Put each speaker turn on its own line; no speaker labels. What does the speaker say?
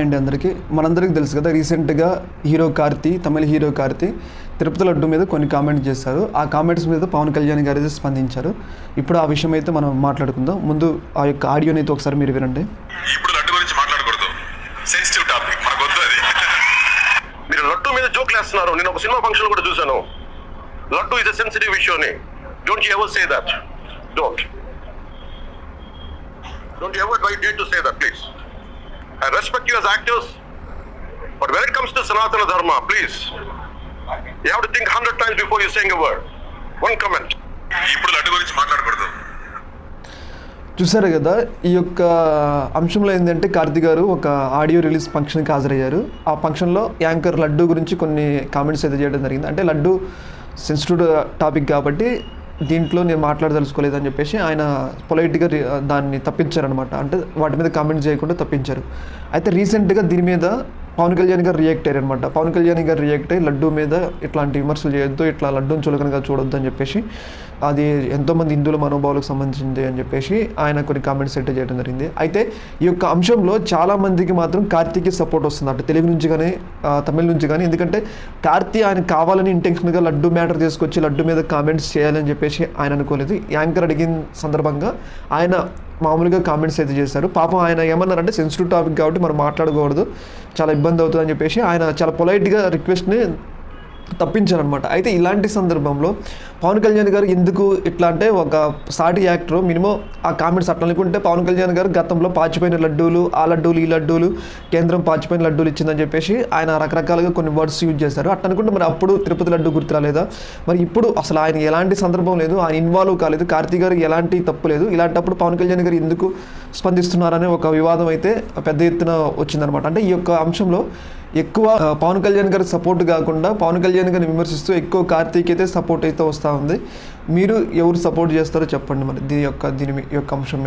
And అందరికీ మనందరికీ తెలుసు కదా రీసెంట్గా హీరో కార్తీ తమిళ హీరో కార్తీ తిరుపతి లడ్డు మీద కొన్ని కామెంట్స్ చేశారు. ఆ కామెంట్స్ మీద పవన్ కళ్యాణ్ గారు అయితే స్పందించారు. ఇప్పుడు ఆ విషయం అయితే మనం మాట్లాడుకుందాం. ముందు ఆ యొక్క ఆడియోని అయితే ఒకసారి మీరు వినండి.
ఇప్పుడు లడ్డు గురించి మాట్లాడకూడదు. సెన్సిటివ్ టాపిక్ మనకు వద్దు అది.
మీరు లడ్డు మీద జోక్లు వేస్తున్నారు. నేను ఒక సినిమా ఫంక్షన్ కూడా చూశాను. Laddu is a sensitive issue అని. Don't you ever say that don't don't ever try date to say that please as actors but when it comes to Sanatana Dharma please you have to think hundred times before you saying a word one comment
ఇప్పుడు లడ్డు గురించి మాట్లాడకూడదు.
చూసారు కదా ఈ యొక్క అంశంలో ఏంటంటే కార్తీ గారు ఒక ఆడియో రిలీజ్ ఫంక్షన్కి హాజరయ్యారు. ఆ ఫంక్షన్లో యాంకర్ లడ్డు గురించి కొన్ని కామెంట్స్ అయితే చేయడం జరిగింది. అంటే లడ్డు సెన్సిటివ్ టాపిక్ కాబట్టి దీంట్లో నేను మాట్లాడదలుచుకోలేదు అని చెప్పేసి ఆయన పొలైట్గా దాన్ని తప్పించారనమాట అంటే వాటి మీద కామెంట్ చేయకుండా తప్పించారు. అయితే రీసెంట్గా దీని మీద పవన్ కళ్యాణ్ గారు రియాక్ట్ అయ్యారు అనమాట పవన్ కళ్యాణ్ గారు రియాక్ట్ అయ్యి లడ్డు మీద ఇట్లాంటి విమర్శలు చేయొద్దు ఇట్లా లడ్డూని చులకనగా చూడొద్దు అని చెప్పేసి అది ఎంతోమంది హిందువుల మనోభావాలకు సంబంధించింది అని చెప్పేసి ఆయన కొన్ని కామెంట్స్ సెట్ చేయడం జరిగింది. అయితే ఈ యొక్క అంశంలో చాలా మందికి మాత్రం కార్తీకి సపోర్ట్ వస్తుంది అటు తెలుగు నుంచి కానీ తమిళ నుంచి కానీ. ఎందుకంటే కార్తీ ఆయన కావాలని ఇంటెన్షన్గా లడ్డు మ్యాటర్ తీసుకొచ్చి లడ్డు మీద కామెంట్స్ చేయాలని చెప్పేసి ఆయన అనుకోలేదు. యాంకర్ అడిగిన సందర్భంగా ఆయన మామూలుగా కామెంట్స్ అయితే చేశారు. పాపం ఆయన ఏమన్నారంటే సెన్సిటివ్ టాపిక్ కాబట్టి మనం మాట్లాడకూడదు. చాలా ఇబ్బంది ఇబ్బంది అవుతుందని చెప్పేసి ఆయన చాలా పొలైట్గా రిక్వెస్ట్ని తప్పించారనమాట అయితే ఇలాంటి సందర్భంలో పవన్ కళ్యాణ్ గారు ఎందుకు ఇట్లా అంటే ఒక సాటి యాక్టర్ మినిమం ఆ కామెంట్స్ అట్లా అనుకుంటే పవన్ కళ్యాణ్ గారు గతంలో పాచిపోయిన లడ్డూలు ఆ లడ్డూలు ఈ లడ్డూలు కేంద్రం పాచిపోయిన లడ్డూలు ఇచ్చిందని చెప్పేసి ఆయన రకరకాలుగా కొన్ని వర్డ్స్ యూజ్ చేశారు. అట్లా అనుకుంటే మరి అప్పుడు తిరుపతి లడ్డు గుర్తు రాలేదా? మరి ఇప్పుడు అసలు ఆయన ఎలాంటి సందర్భం లేదు ఆయన ఇన్వాల్వ్ కాలేదు కార్తీ గారికి ఎలాంటి తప్పు లేదు ఇలాంటప్పుడు పవన్ కళ్యాణ్ గారు ఎందుకు స్పందిస్తున్నారనే ఒక వివాదం అయితే పెద్ద ఎత్తున వచ్చిందనమాట అంటే ఈ యొక్క అంశంలో ఎక్కువ పవన్ కళ్యాణ్ గారికి సపోర్ట్ కాకుండా పవన్ కళ్యాణ్ గారిని విమర్శిస్తూ ఎక్కువ కార్తీక్ అయితే సపోర్ట్ అయితే వస్తూ ఉంది. మీరు ఎవరు సపోర్ట్ చేస్తారో చెప్పండి మరి దీని యొక్క దీని మీ- యొక్క అంశం